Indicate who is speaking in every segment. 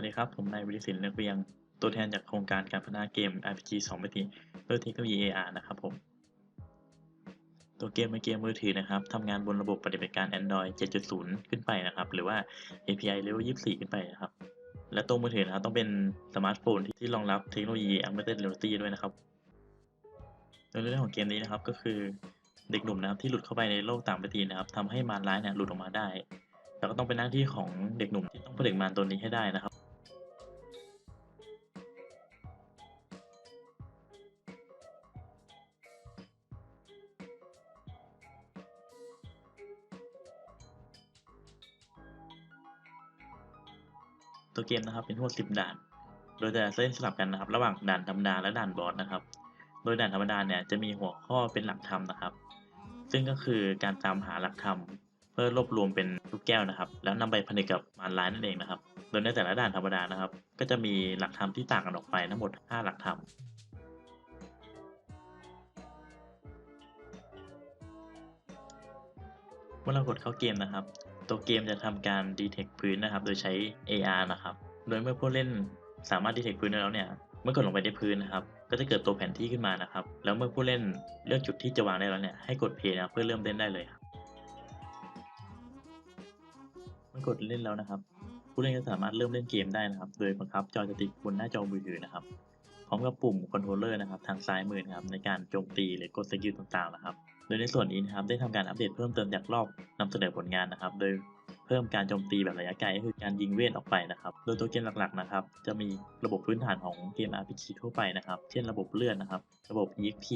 Speaker 1: วัสดีครับ ผมนายวิริศิลป์เลือกเวียง ตัวแทนจากโครงการการพัฒนาเกม RPG 2มิติด้วยเทคโนโลยี AR นะครับผม ตัวเกมเป็นเกมมือถือนะครับทำงานบนระบบปฏิบัติการ Android 7.0 ขึ้นไปนะครับ หรือว่า API Level 24 ขึ้นไปนะครับ และตัวมือถือนะครับต้องเป็นสมาร์ทโฟนที่รองรับเทคโนโลยี Augmented Reality ด้วยนะครับโดยเรื่องของเกมนี้นะครับก็คือเด็กหนุ่มนะครับที่หลุดเข้าไปในโลกต่างมิตินะครับทำให้มารร้ายเนี่ยหลุดออกมาได้ แล้วก็ต้องเป็นหน้าที่ของเด็กหนุ่มที่ต้องผลิตมารตัวนี้ให้ได้นะครับ ตัวเกมนะครับเป็นทั้งหมด10 ด่าน โดยจะเล่นสลับกันนะครับ ระหว่างด่านธรรมดาและด่านบอสนะครับ โดยด่านธรรมดาเนี่ยจะมีหัวข้อเป็นหลักธรรมนะครับ ซึ่งก็คือการตามหาหลักธรรมเพื่อรวบรวมเป็นลูกแก้วนะครับ แล้วนำไปผนึกกับมารร้ายนั่นเองนะครับ โดยในแต่ละด่านธรรมดานะครับ ก็จะมีหลักธรรมที่ต่างกันออกไปทั้งหมด 5 หลักธรรมเมื่อเรากดเข้าเกมนะครับ ตัวเกมจะทำการ detect พื้นนะครับ โดยใช้ AR นะครับ โดยเมื่อผู้เล่นสามารถ detect พื้นได้แล้วเนี่ย เมื่อกดลงไปที่พื้นนะครับ ก็จะเกิดตัวแผนที่ขึ้นมานะครับ แล้วเมื่อผู้เล่นเลือกจุดที่จะวางได้แล้วเนี่ย ให้กด play นะเพื่อเริ่มเล่นได้เลยครับ เมื่อกดเล่นแล้วนะครับ ผู้เล่นก็สามารถเริ่มเล่นเกมได้นะครับ โดยบังคับจอยสติ๊กบนหน้าจอมือถือนะครับ พร้อมกับปุ่มคอนโทรลเลอร์นะครับทางซ้ายมือนะครับในการโจมตีหรือกดสกิลต่างๆนะครับ ดยในส่วนนี้นะครับได้ทำการอัปเดตเพิ่มเติมจากรอบนำเสนอผลงานนะครับ โดยเพิ่มการโจมตีแบบระยะไกลก็คือการยิงเวทออกไปนะครับ โดยตัวเกมหลักๆนะครับ จะมีระบบพื้นฐานของเกม RPG ทั่วไปนะครับ เช่นระบบเลือดนะครับ ระบบ EXP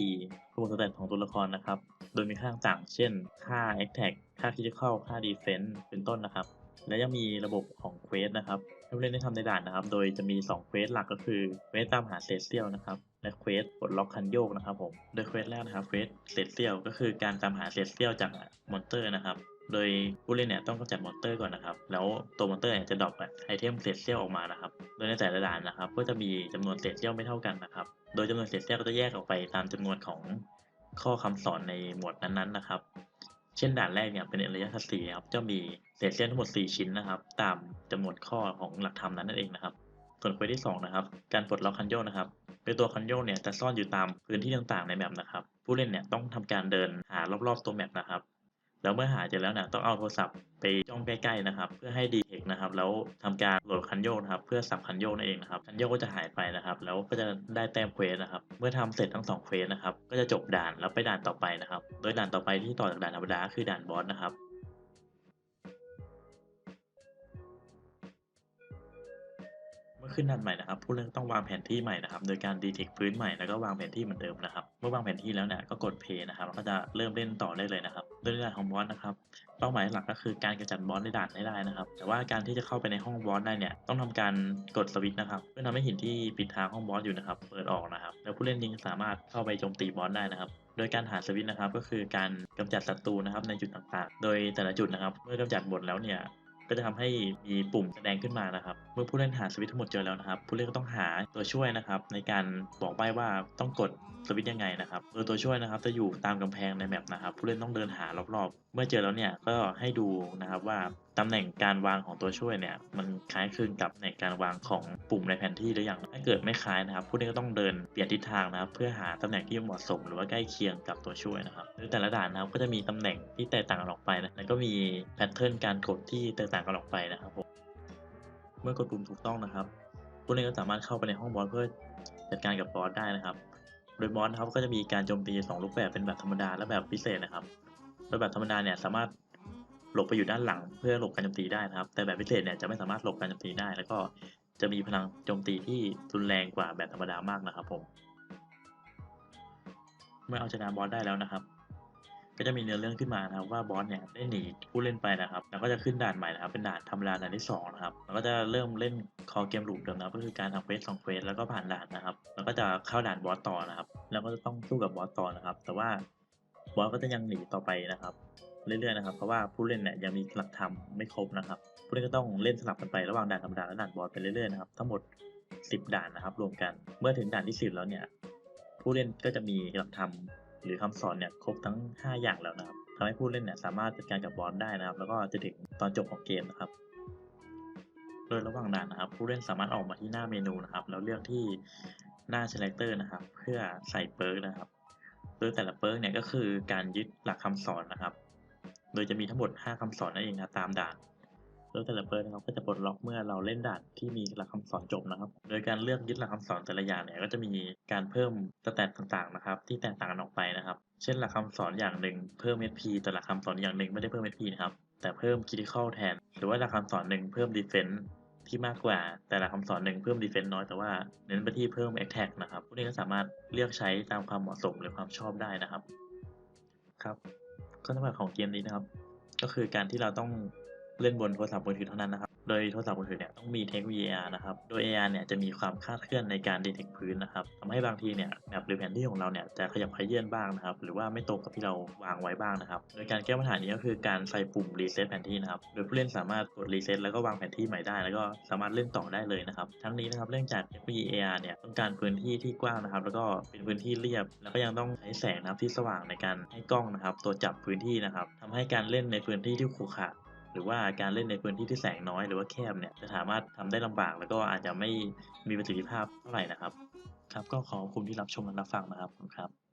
Speaker 1: ระบบสแตทของตัวละครนะครับ โดยมีค่าต่างๆเช่น ค่า Attack ค่า Critical ค่า Defense เป็นต้นนะครับ และยังมีระบบของเควสนะครับให้ผู้เล่นได้ทำในด่านนะครับ โดยจะมี2เควสหลักก็คือเควสตามหาเซเซียลนะครับ และเควสปลดล็อกคันโยกนะครับผม โดยเควสแรกนะครับเควสเซเซียลก็คือการตามหาเซเซียลจากมอนเตอร์นะครับ โดยผู้เล่นเนี่ยต้องกำจัดมอนเตอร์ก่อนนะครับ แล้วตัวมอนเตอร์เนี่ยจะดรอปไอเทมเศษเสี้ยวออกมานะครับ โดยในแต่ละด่านนะครับ ก็จะมีจำนวนเศษเสี้ยวไม่เท่ากันนะครับ โดยจำนวนเศษเสี้ยวก็จะแยกออกไปตามจำนวนของข้อคำสอนในหมวดนั้นๆนะครับ เช่นด่านแรกเนี่ยเป็นริยสัจสี่ครับจะมีเศษเสี้ยวทั้งหมด 4 ชิ้นนะครับ ตามจำนวนข้อของหลักธรรมนั้นนั่นเองนะครับ ส่วนเควสที่2นะครับ การปลดล็อกคันโยกนะครับ โดยตัวคันโยกเนี่ยจะซ่อนอยู่ตามพื้นที่ต่างๆในแมปนะครับ ผู้เล่นเนี่ยต้องทำการเดินหารอบๆตัวแมปนะครับ แล้วเมื่อหาเจอแล้วเนี่ยต้องเอาโทรศัพท์ไปจ้องใกล้ๆนะครับ เพื่อให้ดีเทคนะครับ แล้วทำการโหลดคันโยกนะครับ เพื่อสับคันโยกนั่นเองนะครับ คันโยกก็จะหายไปนะครับ แล้วก็จะได้แต้มเควสนะครับ เมื่อทำเสร็จทั้งสองเควสนะครับ ก็จะจบด่านแล้วไปด่านต่อไปนะครับ โดยด่านต่อไปที่ต่อจากด่านธรรมดาคือด่านบอสนะครับ ขึ้นด่นใหม่นะครับ ผู้เล่นต้องวางแผนที่ใหม่นะครับ โดยการดีเทคพื้นใหม่แล้วก็วางแผนที่เหมือนเดิมนะครับ เมื่อวางแผนที่แล้วเนี่ยก็กดเพย์นะครับแล้วก็จะเริ่มเล่นต่อได้เลยนะครับโดยในด่านของบอสนะครับเป้าหมายหลักก็คือการกระจัดบอสในด่านให้ได้นะครับ แต่ว่าการที่จะเข้าไปในห้องบอสได้เนี่ยต้องทำการกดสวิตช์นะครับ เพื่อทำให้หินที่ปิดทางห้องบอสอยู่นะครับ เปิดออกนะครับ แล้วผู้เล่นยิงสามารถเข้าไปโจมตีบอสได้นะครับโดยการหาสวิตช์นะครับก็คือการกำจัดศัตรูนะครับในจุดต่างๆ โดยแต่ละจุดนะครับ เมื่อกำจัดหมดแล้วเนี่ย ก็จะทำให้มีปุ่มแสดงขึ้นมานะครับ เมื่อผู้เล่นหาสวิตช์ทั้งหมดเจอแล้วนะครับ ผู้เล่นก็ต้องหาตัวช่วยนะครับ ในการบอกใบ้ว่าต้องกดสวิตช์ยังไงนะครับโดยตัวช่วยนะครับ จะอยู่ตามกำแพงในแมปนะครับ ผู้เล่นต้องเดินหารอบๆ เมื่อเจอแล้วเนี่ยก็ให้ดูนะครับว่า ตำแหน่งการวางของตัวช่วยเนี่ย มันคล้ายคลึงกับตำแหน่งการวางของปุ่มในแผนที่หรือยังถ้าเกิดไม่คล้ายนะครับผู้เล่นก็ต้องเดินเปลี่ยนทิศทางนะครับ เพื่อหาตำแหน่งที่เหมาะสม หรือว่าใกล้เคียงกับตัวช่วยนะครับโดยแต่ละด่านนะครับก็จะมีตำแหน่งที่แตกต่างกันออกไปนะแล้วก็มีแพทเทิร์นการกดที่แตกต่างกันออกไปนะครับผมเมื่อกดปุ่มถูกต้องนะครับผู้เล่นก็สามารถเข้าไปในห้องบอสเพื่อจัดการกับบอสได้นะครับ โดยบอสนะครับก็จะมีการโจมตีสองรูปแบบเป็นแบบธรรมดาและแบบพิเศษนะครับโดยแบบธรรมดาเนี่ยสามารถ หลบไปอยู่ด้านหลังเพื่อหลบการโจมตีได้นะครับ แต่แบบพิเศษเนี่ยจะไม่สามารถหลบการโจมตีได้ แล้วก็จะมีพลังโจมตีที่รุนแรงกว่าแบบธรรมดามากนะครับผม เมื่อเอาชนะบอสได้แล้วนะครับ ก็จะมีเนื้อเรื่องขึ้นมานะครับว่าบอสเนี่ยได้หนีผู้เล่นไปนะครับ แล้วก็จะขึ้นด่านใหม่นะครับ เป็นด่านธรรมดาด่านที่สองนะครับ แล้วก็จะเริ่มเล่นคอเกมลูปเดิมนะครับก็คือการทำเควสสองเควสแล้วก็ผ่านด่านนะครับ แล้วก็จะเข้าด่านบอสต่อนะครับ แล้วก็จะต้องสู้กับบอสต่อนะครับ แต่ว่าบอสก็จะยังหนีต่อไปนะครับ เรื่อยๆนะครับเพราะว่าผู้เล่นเนี่ยยังมีหลักธรรมไม่ครบนะครับ ผู้เล่นก็ต้องเล่นสลับกันไประหว่างด่านธรรมดาและด่านบอสไปเรื่อยๆนะครับทั้งหมด 10 ด่านนะครับรวมกันเมื่อถึงด่านที่ 10 แล้วเนี่ยผู้เล่นก็จะมีหลักธรรมหรือคำสอนเนี่ยครบทั้ง 5 อย่างแล้วนะครับทำให้ผู้เล่นเนี่ยสามารถจัดการกับบอสได้นะครับ แล้วก็จะถึงตอนจบของเกมนะครับ โดยระหว่างด่านนะครับ ผู้เล่นสามารถออกมาที่หน้าเมนูนะครับ แล้วเลือกที่หน้า selector นะครับ เพื่อใส่เปิร์กนะครับ โดยแต่ละเปิร์กเนี่ยก็คือการยึดหลักคำสอนนะครับ โดยจะมีทั้งหมด 5คำสอนนั่นเองครับตามด่านโดยแต่ละเปิร์นะครับก็จะปลดล็อกเมื่อเราเล่นด่านที่มีหลักคำสอนจบนะครับ โดยการเลือกยึดหลักคำสอนแต่ละอย่างเนี่ยก็จะมีการเพิ่มสแตทต่างๆนะครับ ที่แตกต่างกันออกไปนะครับ เช่นหลักคำสอนอย่างหนึ่งเพิ่ม HP แต่หลักคำสอนอย่างหนึ่งไม่ได้เพิ่ม HP นะครับแต่เพิ่ม critical แทน หรือว่าหลักคำสอนหนึ่งเพิ่ม defense ที่มากกว่าแต่หลักคำสอนหนึ่งเพิ่ม defense น้อยแต่ว่าเน้นไปที่เพิ่ม attack นะครับผู้เล่นก็สามารถเลือกใช้ตามความเหมาะสมหรือความชอบได้นะครับครับ ข้อจำกัดของเกมนี้นะครับ ก็คือการที่เราต้องเล่นบนโทรศัพท์มือถือเท่านั้นนะครับ โดยโทรศัพท์มือถือเนี่ยต้องมีเทค VAR นะครับ โดย AR เนี่ยจะมีความคาดเคลื่อนในการ detect พื้นนะครับทำให้บางทีเนี่ยแมปหรือแผนที่ของเราเนี่ยจะขยับขยื่อนบ้างนะครับ หรือว่าไม่ตรงกับที่เราวางไว้บ้างนะครับ โดยการแก้ปัญหานี้ก็คือการใส่ปุ่ม reset แผนที่นะครับ โดยผู้เล่นสามารถกด reset แล้วก็วางแผนที่ใหม่ได้ แล้วก็สามารถเล่นต่อได้เลยนะครับ ทั้งนี้นะครับเนื่องจาก FVAR เนี่ยต้องการพื้นที่ที่กว้างนะครับ แล้วก็เป็นพื้นที่เรียบ แล้วก็ยังต้องใช้แสงนะครับที่สว่างในการให้กล้องนะครับตัวจับพื้นที่นะครับทำให้การเล่นในพื้นที่ที่ขรุขระ หรือว่าการเล่นในพื้นที่ที่แสงน้อยหรือว่าแคบเนี่ยจะสามารถทำได้ลำบากแล้วก็อาจจะไม่มีประสิทธิภาพเท่าไหร่นะครับ ครับก็ขอบคุณที่รับชมและรับฟังนะครับครับ